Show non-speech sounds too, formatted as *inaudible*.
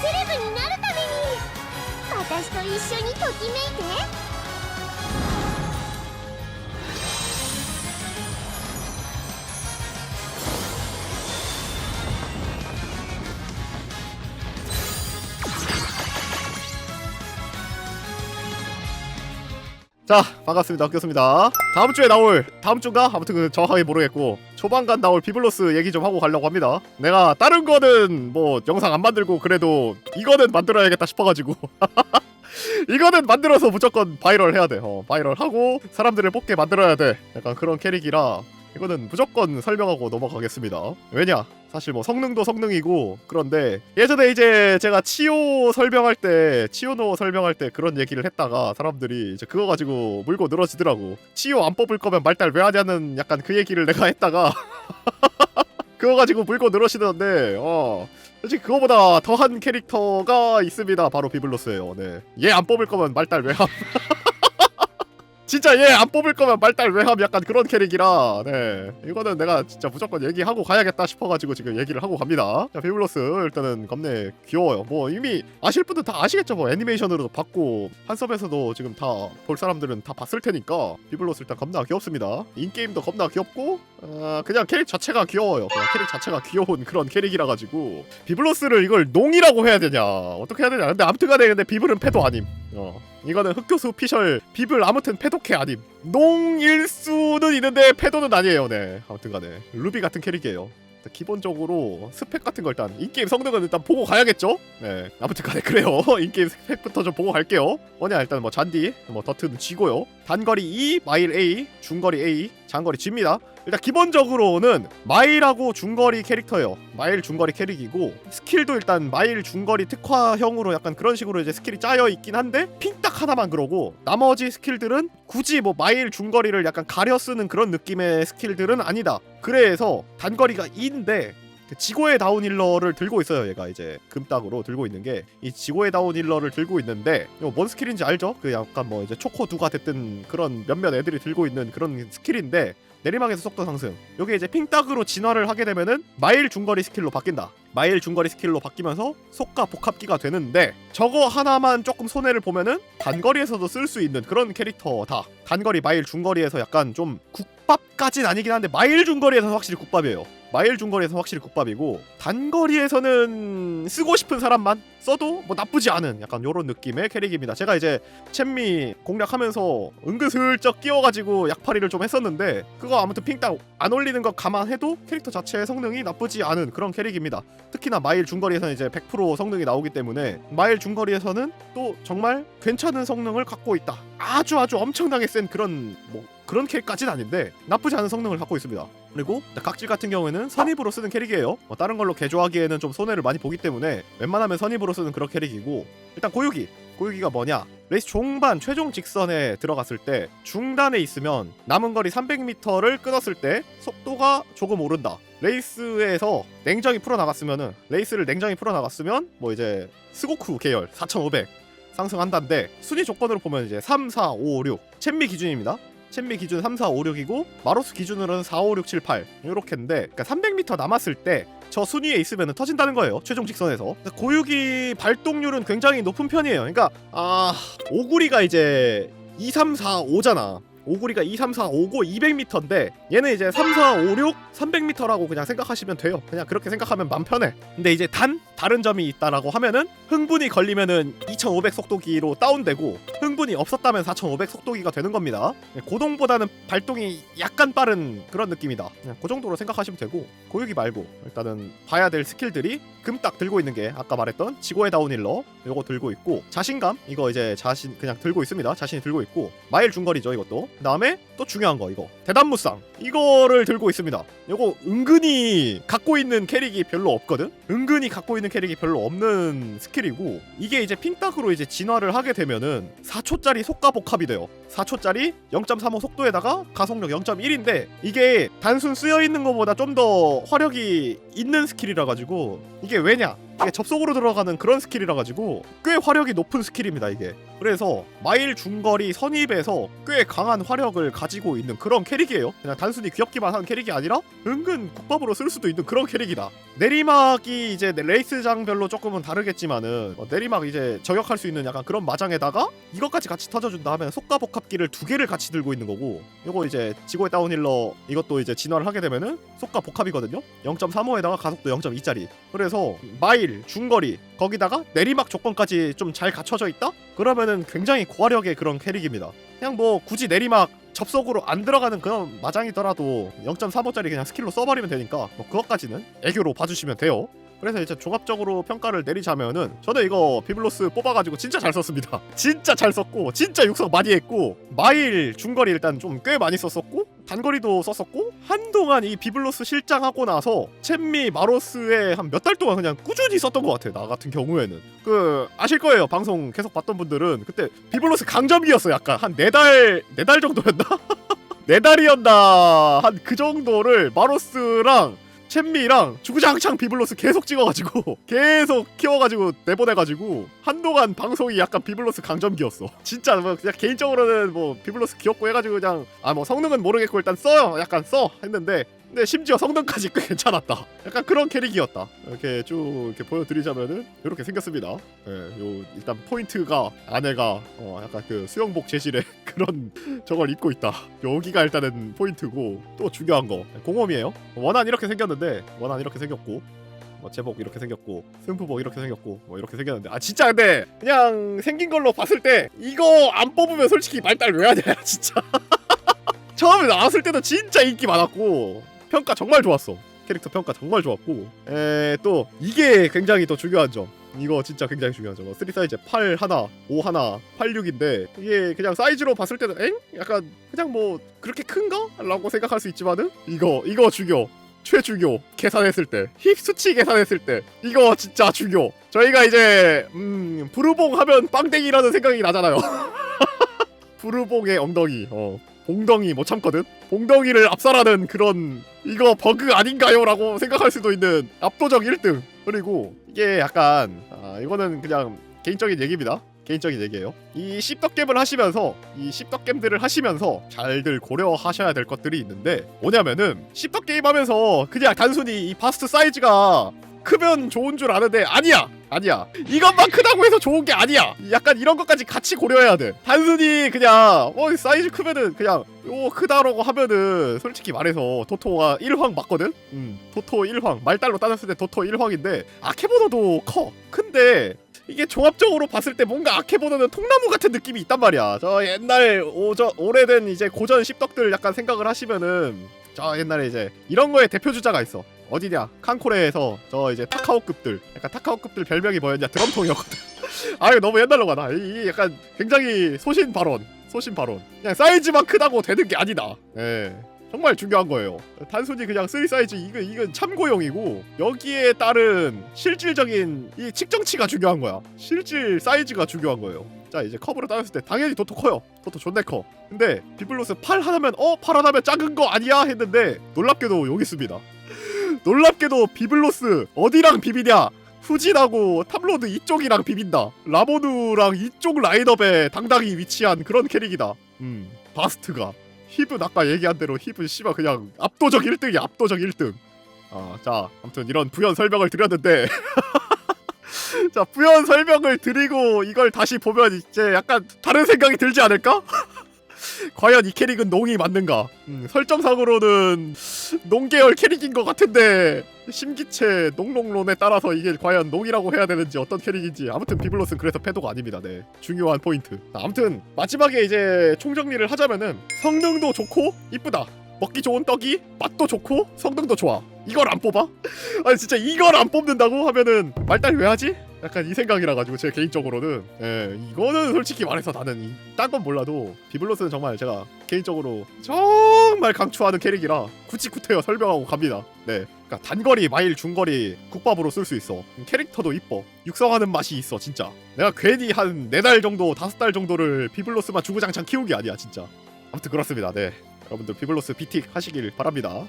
セレブになるために私と一緒にときめいて。 자 반갑습니다. 꼈습니다. 다음 주에 나올 다음 주인가? 아무튼 그 정확하게 모르겠고 조만간 나올 비블로스 얘기 좀 하고 가려고 합니다. 내가 다른 거는 뭐 영상 안 만들고 그래도 이거는 만들어야겠다 싶어가지고. *laughs* 이거는 만들어서 무조건 바이럴 해야 돼. 어, 바이럴 하고 사람들을 뽑게 만들어야 돼. 약간 그런 캐릭이라 이거는 무조건 설명하고 넘어가겠습니다. 왜냐 사실 뭐 성능도 성능이고 그런데 예전에 이제 제가 치오 설명할 때 치오노 설명할 때 그런 얘기를 했다가 사람들이 이제 그거 가지고 물고 늘어지더라고. 치오 안 뽑을 거면 말달 왜 하냐는 약간 그 얘기를 내가 했다가 *laughs* 그거 가지고 물고 늘어지던데 어. 솔직히 그거보다 더한 캐릭터가 있습니다. 바로 비블로스예요. 네 얘 안 뽑을 거면 말달 왜 함 *laughs* 진짜 얘 안 뽑을 거면 말달 왜함 약간 그런 캐릭이라. 네. 이거는 내가 진짜 무조건 얘기하고 가야겠다 싶어가지고 지금 얘기를 하고 갑니다. 자 비블로스 일단은 겁내 귀여워요. 뭐 이미 아실 분들 다 아시겠죠. 뭐 애니메이션으로도 봤고 한섭에서도 지금 다 볼 사람들은 다 봤을 테니까 비블로스 일단 겁나 귀엽습니다. 인게임도 겁나 귀엽고 어, 그냥 캐릭 자체가 귀여워요. 그냥 캐릭 자체가 귀여운 그런 캐릭이라 가지고. 비블로스를 이걸 농이라고 해야 되냐? 어떻게 해야 되냐? 근데 아무튼간에 근데 비블은 패도 아님 어. 이거는 흑교수 피셜 비블 아무튼 패독해 아님. 농일 수는 있는데 패도는 아니에요 네. 아무튼간에. 루비 같은 캐릭이에요. 기본적으로 스펙 같은 거 일단 인게임 성능은 일단 보고 가야겠죠? 네. 아무튼간에 그래요. *laughs* 인게임 스펙부터 좀 보고 갈게요. 뭐냐 일단 뭐 잔디 뭐 더트는 G고요. 단거리 E 마일 A 중거리 A 장거리 G입니다 일단 기본적으로는 마일하고 중거리 캐릭터예요. 마일 중거리 캐릭이고 스킬도 일단 마일 중거리 특화형으로 약간 그런 식으로 이제 스킬이 짜여 있긴 한데 핑 딱 하나만 그러고 나머지 스킬들은 굳이 뭐 마일 중거리를 약간 가려 쓰는 그런 느낌의 스킬들은 아니다. 그래서 단거리가 2인데 그 지고의 다운힐러를 들고 있어요 얘가 이제 금딱으로 들고 있는 게 이 지고의 다운힐러를 들고 있는데 이거 뭔 스킬인지 알죠? 그 약간 뭐 이제 초코 두가 됐든 그런 몇몇 애들이 들고 있는 그런 스킬인데 내리막에서 속도 상승. 요게 이제 핑딱으로 진화를 하게 되면은 마일 중거리 스킬로 바뀐다. 마일 중거리 스킬로 바뀌면서 속과 복합기가 되는데 저거 하나만 조금 손해를 보면은 단거리에서도 쓸 수 있는 그런 캐릭터다. 단거리 마일 중거리에서 약간 좀 국 밥까진 아니긴 한데 마일 중거리에서는 확실히 국밥이에요. 마일 중거리에서 확실히 국밥이고 단거리에서는 쓰고 싶은 사람만 써도 뭐 나쁘지 않은 약간 요런 느낌의 캐릭입니다. 제가 이제 챔미 공략하면서 은근슬쩍 끼워가지고 약팔이를 좀 했었는데 그거 아무튼 핑딱 안 올리는 거 감안해도 캐릭터 자체의 성능이 나쁘지 않은 그런 캐릭입니다. 특히나 마일 중거리에서는 이제 100% 성능이 나오기 때문에 마일 중거리에서는 또 정말 괜찮은 성능을 갖고 있다. 아주 아주 엄청나게 센 그런 뭐 그런 캐릭까지는 아닌데 나쁘지 않은 성능을 갖고 있습니다. 그리고 각질 같은 경우에는 선입으로 쓰는 캐릭이에요. 뭐 다른 걸로 개조하기에는 좀 손해를 많이 보기 때문에 웬만하면 선입으로 쓰는 그런 캐릭이고 일단 고유기. 고유기가 뭐냐? 레이스 종반 최종 직선에 들어갔을 때 중단에 있으면 남은 거리 300m를 끊었을 때 속도가 조금 오른다. 레이스에서 냉정히 풀어나갔으면은 레이스를 냉정히 풀어나갔으면 뭐 이제 스고쿠 계열 4500 상승한다인데 순위 조건으로 보면 이제 3, 4, 5, 6 챔미 기준입니다 챔미 기준 3, 4, 5, 6이고 마로스 기준으로는 4, 5, 6, 7, 8 이렇게인데 그러니까 300m 남았을 때 저 순위에 있으면 터진다는 거예요 최종 직선에서 고유기 발동률은 굉장히 높은 편이에요 그러니까 아 오구리가 이제 2, 3, 4, 5잖아 오구리가 2, 3, 4, 5고 200m인데 얘는 이제 3, 4, 5, 6, 300m라고 그냥 생각하시면 돼요. 그냥 그렇게 생각하면 맘 편해. 근데 이제 단 다른 점이 있다라고 하면은 흥분이 걸리면은 2500 속도기로 다운되고 흥분이 없었다면 4500 속도기가 되는 겁니다. 네, 고동보다는 발동이 약간 빠른 그런 느낌이다. 그냥 그 정도로 생각하시면 되고 고유기 말고 일단은 봐야 될 스킬들이 금딱 들고 있는 게 아까 말했던 지고의 다운힐러 요거 들고 있고 자신감 이거 이제 자신 그냥 들고 있습니다. 자신이 들고 있고 마일 중거리죠 이것도. 그다음에 또 중요한 거 이거 대단무쌍 이거를 들고 있습니다. 요거 은근히 갖고 있는 캐릭이 별로 없거든. 은근히 갖고 있는 캐릭이 별로 없는 스킬이고 이게 이제 핑딱으로 이제 진화를 하게 되면은 4 초짜리 속가 복합이 돼요. 4초짜리 0.35 속도에다가 가속력 0.1인데 이게 단순 쓰여 있는 것보다 좀 더 화력이 있는 스킬이라 가지고 이게 왜냐? 이게 접속으로 들어가는 그런 스킬이라 가지고 꽤 화력이 높은 스킬입니다 이게. 그래서 마일 중거리 선입에서 꽤 강한 화력을 가지고 있는 그런 캐릭이에요. 그냥 단순히 귀엽기만 한 캐릭이 아니라 은근 국밥으로 쓸 수도 있는 그런 캐릭이다. 내리막이 이제 레이스장별로 조금은 다르겠지만은 어, 내리막 이제 저격할 수 있는 약간 그런 마장에다가 이것까지 같이 터져준다 하면 속가 복합 기를 두 개를 같이 들고 있는 거고 이거 이제 지고의 다운힐러 이것도 이제 진화를 하게 되면은 속가 복합이거든요. 0.35에다가 가속도 0.2짜리. 그래서 마일 중거리 거기다가 내리막 조건까지 좀 잘 갖춰져 있다? 그러면은 굉장히 고화력의 그런 캐릭입니다. 그냥 뭐 굳이 내리막 접속으로 안 들어가는 그런 마장이더라도 0.35짜리 그냥 스킬로 써버리면 되니까 뭐 그것까지는 애교로 봐주시면 돼요. 그래서 이제 종합적으로 평가를 내리자면은 저는 이거 비블로스 뽑아가지고 진짜 잘 썼습니다. *laughs* 진짜 잘 썼고 진짜 육성 많이 했고 마일 중거리 일단 좀 꽤 많이 썼었고 단거리도 썼었고 한동안 이 비블로스 실장하고 나서 챔미 마로스에 한 몇 달 동안 그냥 꾸준히 썼던 것 같아요. 나 같은 경우에는 그 아실 거예요. 방송 계속 봤던 분들은 그때 비블로스 강점기였어. 약간 한 네 달 네 달 정도였나? *laughs* 네 달이었나 한 그 정도를 마로스랑 챔미랑 주구장창 비블로스 계속 찍어가지고 *laughs* 계속 키워가지고 내보내가지고 한동안 방송이 약간 비블로스 강점기였어. *laughs* 진짜 뭐 그냥 개인적으로는 뭐 비블로스 귀엽고 해가지고 그냥 아 뭐 성능은 모르겠고 일단 써요. 약간 써 했는데 근데 심지어 성능까지 꽤 괜찮았다. 약간 그런 캐릭이었다. 이렇게 쭉 이렇게 보여드리자면은 이렇게 생겼습니다. 예, 요 일단 포인트가 안에가 어 약간 그 수영복 재질의 *laughs* 그런 저걸 입고 있다. 여기가 일단은 포인트고 또 중요한 거 공홈이에요. 원한 이렇게 생겼는데 원한 이렇게 생겼고 뭐 제복 이렇게 생겼고 승부복 이렇게 생겼고 뭐 이렇게 생겼는데 아 진짜 근데 그냥 생긴 걸로 봤을 때 이거 안 뽑으면 솔직히 말달 왜 하냐 *laughs* 진짜 *laughs* 처음에 나왔을 때도 진짜 인기 많았고 평가 정말 좋았어. 캐릭터 평가 정말 좋았고. 에 또 이게 굉장히 또 중요한 점. 이거 진짜 굉장히 중요한 점. 3 사이즈 8 하나, 5 하나, 86인데 이게 그냥 사이즈로 봤을 때는 엥? 약간 그냥 뭐 그렇게 큰가? 라고 생각할 수 있지만은 이거 이거 중요. 최중요. 계산했을 때. 힙 수치 계산했을 때. 이거 진짜 중요. 저희가 이제 음 부르봉 하면 빵댕이라는 생각이 나잖아요. *laughs* 부르봉의 엉덩이. 어 봉덩이 못 참거든? 봉덩이를 압살하는 그런 이거 버그 아닌가요? 라고 생각할 수도 있는 압도적 1등. 그리고 이게 약간 아 이거는 그냥 개인적인 얘기입니다. 개인적인 얘기예요. 이 씹덕겜을 하시면서 이 씹덕겜들을 하시면서 잘들 고려하셔야 될 것들이 있는데 뭐냐면은 씹덕게임 하면서 그냥 단순히 이 바스트 사이즈가 크면 좋은 줄 아는데 아니야 아니야. 이것만 크다고 해서 좋은 게 아니야. 약간 이런 것까지 같이 고려해야 돼. 단순히 그냥 어 사이즈 크면은 그냥 요 크다라고 하면은 솔직히 말해서 도토가 1황 맞거든? 음 도토 1황. 말달로 따졌을 때 도토 1황인데 아케보노도 커. 큰데 이게 종합적으로 봤을 때 뭔가 아케보노는 통나무 같은 느낌이 있단 말이야. 저 옛날 오저 오래된 이제 고전 씹덕들 약간 생각을 하시면은 저 옛날에 이제 이런 거에 대표 주자가 있어 어디냐? 칸코레에서 저 이제 타카오급들 약간 타카오급들 별명이 뭐였냐? 드럼통이었거든. *laughs* 아 이거 너무 옛날로 가나? 이 약간 굉장히 소신 발언 소신 발언. 그냥 사이즈만 크다고 되는 게 아니다. 예. 정말 중요한 거예요. 단순히 그냥 3 사이즈 이거 이건 참고용이고 여기에 따른 실질적인 이 측정치가 중요한 거야. 실질 사이즈가 중요한 거예요. 자 이제 컵으로 따졌을 때 당연히 도토 커요. 도토 존내 커. 근데 비블로스 팔 하나면 어 팔 하나면 작은 거 아니야? 했는데 놀랍게도 여기 있습니다 놀랍게도 비블로스 어디랑 비비냐? 후진하고 탑로드 이쪽이랑 비빈다. 라모누랑 이쪽 라인업에 당당히 위치한 그런 캐릭이다. 음 바스트가. 힙은 아까 얘기한 대로 힙은 씨발 그냥 압도적 1등이 압도적 1등. 아자 아무튼 이런 부연 설명을 드렸는데. *laughs* 자 부연 설명을 드리고 이걸 다시 보면 이제 약간 다른 생각이 들지 않을까? *laughs* 과연 이 캐릭은 농이 맞는가? 음, 설정상으로는 농계열 캐릭인 것 같은데 심기체 농농론에 따라서 이게 과연 농이라고 해야 되는지 어떤 캐릭인지 아무튼 비블로스는 그래서 패도가 아닙니다. 네 중요한 포인트. 자, 아무튼 마지막에 이제 총정리를 하자면은 성능도 좋고 이쁘다. 먹기 좋은 떡이 맛도 좋고 성능도 좋아. 이걸 안 뽑아? *laughs* 아니 진짜 이걸 안 뽑는다고 하면은 말달 왜 하지? 약간 이 생각이라 가지고 제 개인적으로는 예 이거는 솔직히 말해서 나는 딴 건 몰라도 비블로스는 정말 제가 개인적으로 정말 강추하는 캐릭이라 구치구태여 설명하고 갑니다. 네 그러니까 단거리, 마일, 중거리 국밥으로 쓸 수 있어. 캐릭터도 이뻐. 육성하는 맛이 있어, 진짜. 내가 괜히 한 네 달 정도, 다섯 달 정도를 피블로스만 주구장창 게 아니야, 진짜. 아무튼 그렇습니다. 네. 여러분들 피블로스 비틱 하시길 바랍니다.